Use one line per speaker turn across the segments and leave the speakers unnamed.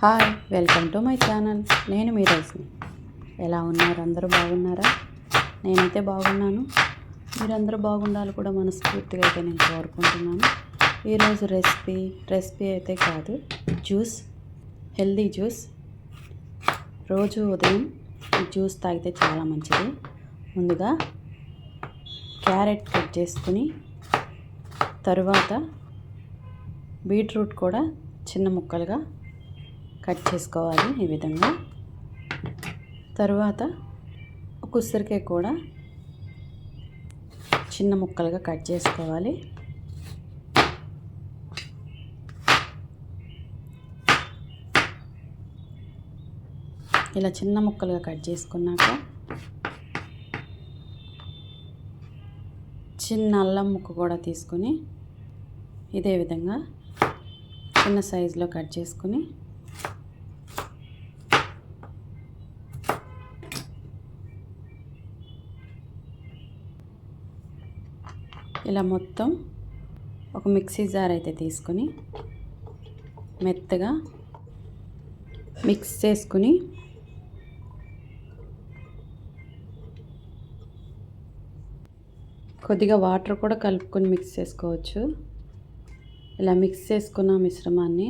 Hi welcome to my channel. నేను మీ రజని ఎలా ఉన్నారు? అందరూ బాగున్నారా? నేనైతే బాగున్నాను. మీరందరూ బాగుండాలి కూడా మనస్ఫూర్తిగా అయితే నేను కోరుకుంటున్నాను. ఈరోజు రెసిపీ రెసిపీ అయితే కాదు జ్యూస్ హెల్దీ జ్యూస్. రోజు ఉదయం జ్యూస్ తాగితే చాలా మంచిది. ముందుగా క్యారెట్ కట్ చేసుకుని తరువాత బీట్రూట్ కూడా చిన్న ముక్కలుగా కట్ చేసుకోవాలి ఈ విధంగా. తరువాత ఒక ఉసిరికాయ కూడా చిన్న ముక్కలుగా కట్ చేసుకోవాలి. ఇలా చిన్న ముక్కలుగా కట్ చేసుకున్నాక చిన్న అల్లం ముక్క కూడా తీసుకొని ఇదే విధంగా చిన్న సైజులో కట్ చేసుకుని ఇలా మొత్తం ఒక మిక్సీ జార్ అయితే తీసుకొని మెత్తగా మిక్స్ చేసుకుని కొద్దిగా వాటర్ కూడా కలుపుకొని మిక్స్ చేసుకోవచ్చు. ఇలా మిక్స్ చేసుకున్న మిశ్రమాన్ని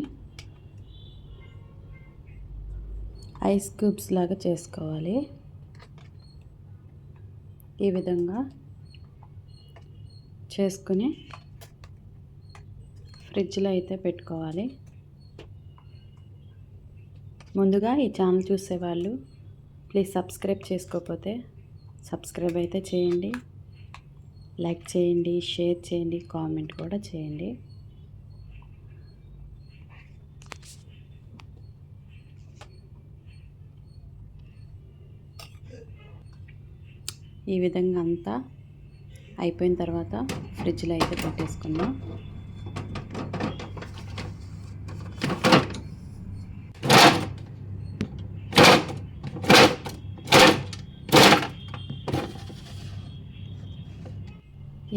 ఐస్ క్యూబ్స్ లాగా చేసుకోవాలి. ఈ విధంగా చేసుకుని ఫ్రిడ్జ్లో అయితే పెట్టుకోవాలి. ముందుగా ఈ ఛానల్ చూసేవాళ్ళు ప్లీజ్ సబ్స్క్రైబ్ చేసుకోకపోతే సబ్స్క్రైబ్ అయితే చేయండి. లైక్ చేయండి షేర్ చేయండి కామెంట్ కూడా చేయండి. ఈ విధంగా అంతా అయిపోయిన తర్వాత ఫ్రిడ్జ్లో అయితే పెట్టేసుకుందాం.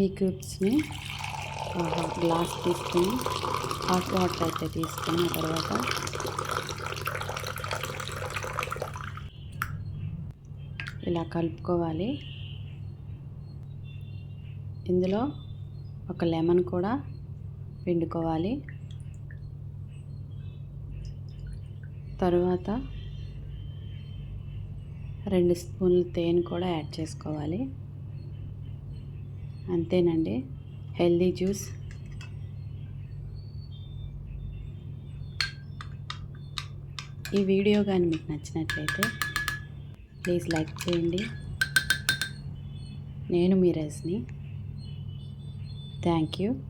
ఈ క్యూబ్స్ని గ్లాస్ తీసుకుని హాట్ వాటర్ అయితే తీసుకున్న తర్వాత ఇలా కలుపుకోవాలి. ఇందులో ఒక లెమన్ కూడా పిండుకోవాలి. తరువాత రెండు స్పూన్లు తేనె కూడా యాడ్ చేసుకోవాలి. అంతేనండి. Healthy juice. ఈ వీడియో కానీ మీకు నచ్చినట్లయితే ప్లీజ్ లైక్ చేయండి. నేను మీ రజని. Thank you.